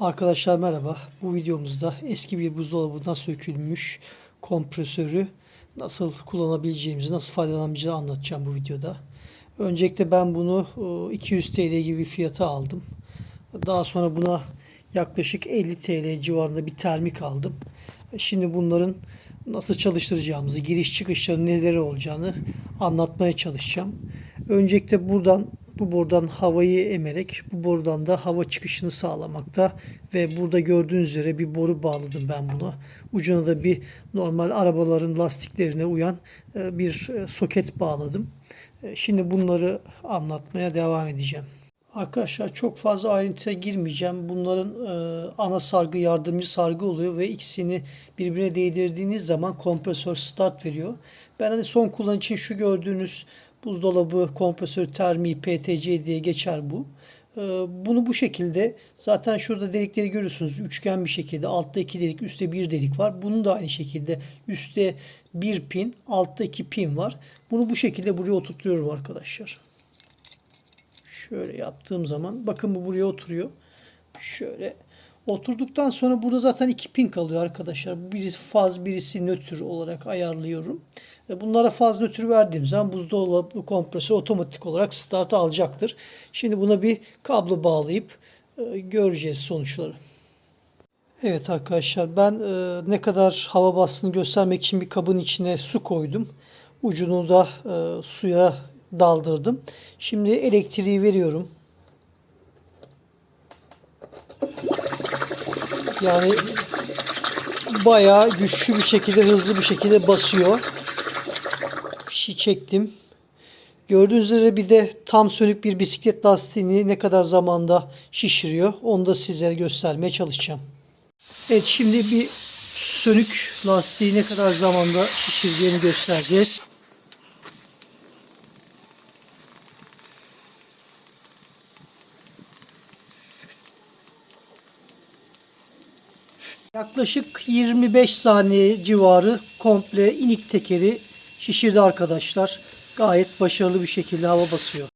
Arkadaşlar merhaba. Bu videomuzda eski bir buzdolabından sökülmüş kompresörü nasıl kullanabileceğimizi, nasıl faydalanabileceğimizi anlatacağım bu videoda. Öncelikle ben bunu e, 200 TL gibi bir fiyata aldım. Daha sonra buna yaklaşık 50 TL civarında bir termik aldım. Şimdi bunların nasıl çalıştıracağımızı, giriş çıkışların neleri olacağını anlatmaya çalışacağım. Öncelikle buradan bu borudan havayı emerek bu borudan da hava çıkışını sağlamakta ve burada gördüğünüz üzere bir boru bağladım ben buna. Ucuna da bir normal arabaların lastiklerine uyan e, bir e, soket bağladım. E, Şimdi bunları anlatmaya devam edeceğim. Arkadaşlar çok fazla ayrıntıya girmeyeceğim. Bunların e, ana sargı yardımcı sargı oluyor ve ikisini birbirine değdirdiğiniz zaman kompresör start veriyor. Ben hani son kullanım için şu gördüğünüz buzdolabı kompresör termi PTC diye geçer bu. E, bunu bu şekilde zaten şurada delikleri görüyorsunuz. Üçgen bir şekilde altta iki delik üstte bir delik var. Bunun da aynı şekilde üstte bir pin altta iki pin var. Bunu bu şekilde buraya oturtuyorum arkadaşlar. Şöyle yaptığım zaman bakın bu buraya oturuyor. Şöyle oturduktan sonra burada zaten iki pin kalıyor arkadaşlar. Birisi faz birisi nötr olarak ayarlıyorum. E, Bunlara faz nötr verdiğim zaman buzdolabı kompresör otomatik olarak start alacaktır. Şimdi buna bir kablo bağlayıp e, göreceğiz sonuçları. Evet arkadaşlar ben e, ne kadar hava bastığını göstermek için bir kabın içine su koydum. Ucunu da suya daldırdım. Şimdi elektriği veriyorum. Yani bayağı güçlü bir şekilde hızlı bir şekilde basıyor. Fişi çektim. Gördüğünüz üzere bir de tam sönük bir bisiklet lastiğini ne kadar zamanda şişiriyor. Onu da size göstermeye çalışacağım. Evet şimdi bir sönük lastiği ne kadar zamanda şişireceğini göstereceğiz. Yaklaşık 25 saniye civarı komple inik tekeri şişirdi arkadaşlar. Gayet başarılı bir şekilde hava basıyor.